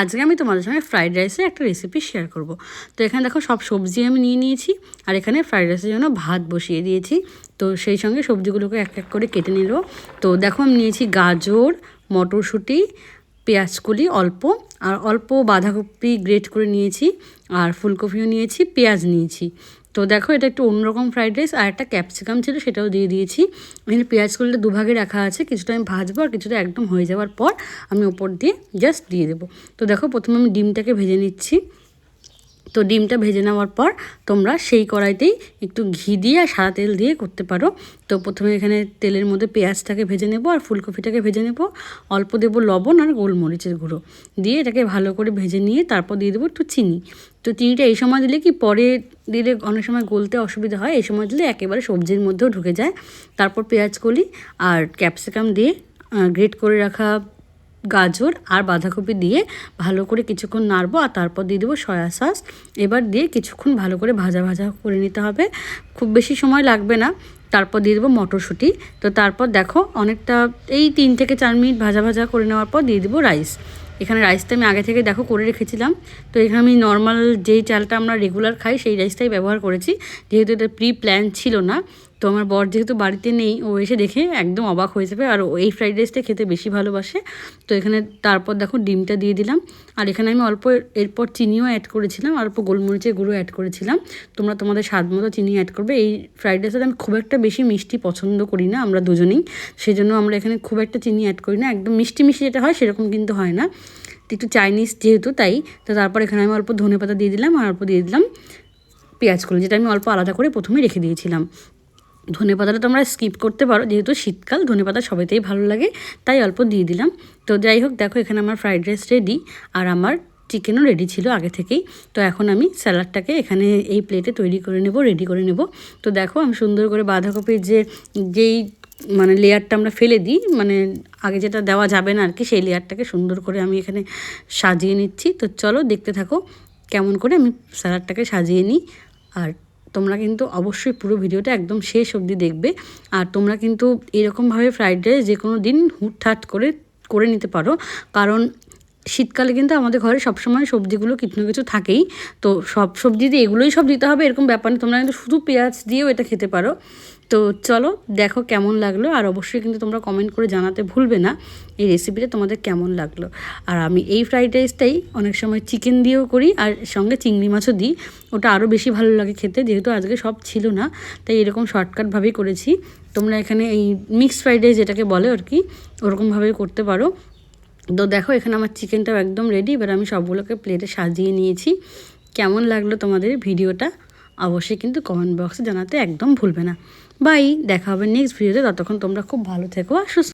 আজকে আমি তোমাদের সঙ্গে ফ্রাইড রাইসের একটা রেসিপি শেয়ার করব। তো এখানে দেখো সব সবজি আমি নিয়ে নিয়েছি, আর এখানে ফ্রাইড রাইসের জন্য ভাত বসিয়ে দিয়েছি। তো সেই সঙ্গে সবজিগুলোকে এক এক করে কেটে নিল। তো দেখো আমি নিয়েছি গাজর, মটরশুঁটি, পেঁয়াজকলি অল্প, আর অল্প বাঁধাকপি গ্রেট করে নিয়েছি, আর ফুলকপিও নিয়েছি, পেঁয়াজ নিয়েছি। তো দেখো, এটা একটু অন্যরকম ফ্রাইড রাইস আর একটা ক্যাপসিকাম ছিল, সেটাও দিয়ে দিয়েছি। এখানে পেঁয়াজ কলিটা দুভাগে রাখা আছে, কিছুটা আমি ভাজবো আর কিছুটা একদম হয়ে যাওয়ার পর আমি ওপর দিয়ে জাস্ট দিয়ে দেবো। তো দেখো, প্রথমে আমি ডিমটাকে ভেজে নিচ্ছি। তো ডিমটা ভেজে নেওয়ার পর তোমরা সেই কড়াইতেই একটু ঘি দিয়ে আর সাদা তেল দিয়ে করতে পারো। তো প্রথমে এখানে তেলের মধ্যে পেঁয়াজটাকে ভেজে নেব আর ফুলকপিটাকে ভেজে নেব। অল্প দেবো লবণ আর গোলমরিচের গুঁড়ো। দিয়ে এটাকে ভালো করে ভেজে নিয়ে তারপর দিয়ে দেবো একটু চিনি। তো চিনিটা এই সময় দিলে কি পরে দিলে অনেক সময় গলতে অসুবিধা হয়, এই সময় দিলে একেবারে সবজির মধ্যেও ঢুকে যায়। তারপর পেঁয়াজ কলি আর ক্যাপসিকাম দিয়ে গ্রেট করে রাখা গাজর আর বাঁধাকপি দিয়ে ভালো করে কিছুক্ষণ নাড়বো আর তারপর দিয়ে দেবো সয়া সস। এবার দিয়ে কিছুক্ষণ ভালো করে ভাজা ভাজা করে নিতে হবে। খুব বেশি সময় লাগবে না। তারপর দিয়ে দেবো মটরশুঁটি। তো তারপর দেখো অনেকটা এই তিন থেকে চার মিনিট ভাজা ভাজা করে নেওয়ার পর দিয়ে দেবো রাইস। এখানে রাইসটা আমি আগে থেকে দেখো করে রেখেছিলাম। তো এখানে আমি নর্মাল যেই চালটা আমরা রেগুলার খাই সেই রাইসটাই ব্যবহার করেছি। যেহেতু এটা প্রি প্ল্যান ছিল না। তো আমার বর যেহেতু বাড়িতে নেই, ও এসে দেখে একদম অবাক হয়ে যাবে। আর এই ফ্রাইড রাইসটা খেতে বেশি ভালোবাসে। তো এখানে তারপর দেখো ডিমটা দিয়ে দিলাম। আর এখানে আমি অল্প এরপর চিনিও অ্যাড করেছিলাম। অল্প গোলমরিচের গুঁড়ো অ্যাড করেছিলাম। তোমরা তোমাদের স্বাদ মতো চিনি অ্যাড করবে। এই ফ্রাইড রাইসটা আমি খুব একটা বেশি মিষ্টি পছন্দ করি না আমরা দুজনেই। সেই জন্য আমরা এখানে খুব একটা চিনি অ্যাড করি না। একদম মিষ্টি মিষ্টি যেটা হয় সেরকম কিন্তু হয় না। একটু চাইনিজ যেহেতু তাই। তো তারপর এখানে আমি অল্প ধনে পাতা দিয়ে দিলাম। আর অল্প দিয়ে দিলাম পেঁয়াজ কলি যেটা আমি অল্প আলাদা করে প্রথমে রেখে দিয়েছিলাম। ধনে পাতাটা তোমরা স্কিপ করতে পারো, যেহেতু শীতকাল ধনে পাতা সবাইতেই ভালো লাগে, তাই অল্প দিয়ে দিলাম। তো যাই হোক, দেখো এখানে আমার ফ্রাইড রাইস রেডি আর আমার চিকেনও রেডি ছিল আগে থেকেই। তো এখন আমি স্যালাডটাকে এখানে এই প্লেটে তৈরি করে নেব রেডি করে নেব। তো দেখো আমি সুন্দর করে বাঁধাকপির যে, যেই মানে লেয়ারটা আমরা ফেলে দিই মানে আগে যেটা দেওয়া যাবে না আর কি সেই লেয়ারটাকে সুন্দর করে আমি এখানে সাজিয়ে নিচ্ছি। তো চলো দেখতে থাকো, কেমন করে আমি স্যালাডটাকে সাজিয়ে নিই, আর তোমরা কিন্তু অবশ্যই পুরো ভিডিওটা একদম শেষ অবধি দেখবে। আর তোমরা কিন্তু এরকমভাবে ফ্রাইড রাইস যে কোনো দিন হুটহাট করে করে নিতে পারো। কারণ শীতকালে কিন্তু আমাদের ঘরে সবসময় সবজিগুলো কিছু না কিছু থাকেই। তো সব সবজি দিয়ে এগুলোই সব দিতে হবে, এরকম ব্যাপার তোমরা কিন্তু শুধু পেঁয়াজ দিয়েও এটা খেতে পারো। তো চলো, দেখো কেমন লাগল। আর অবশ্যই কিন্তু তোমরা কমেন্ট করে জানাতে ভুলবে না এই রেসিপিটা তোমাদের কেমন লাগল। আর আমি এই ফ্রাইড রাইসটাই অনেক সময় চিকেন দিয়েও করি, আর সঙ্গে চিংড়ি মাছও দিই। ওটা আরও বেশি ভালো লাগে খেতে, যেহেতু আজকে সব ছিল না, তাই এরকম শর্টকাটভাবেই করেছি। তোমরা এখানে এই মিক্সড ফ্রাইড রাইস যেটাকে বলে আর কি ওরকমভাবেই করতে পারো। তো দেখো, এখানে আমার চিকেনটাও একদম রেডি এবার আমি সবগুলোকে প্লেটে সাজিয়ে নিয়েছি। কেমন লাগল তোমাদের ভিডিওটা? অবশ্যই কিন্তু কমেন্ট বক্সে জানাতে একদম ভুলবে না। বাই দেখা হবে নেক্সট ভিডিওতে ততক্ষণ তোমরা খুব ভালো থেকো আর সুস্থ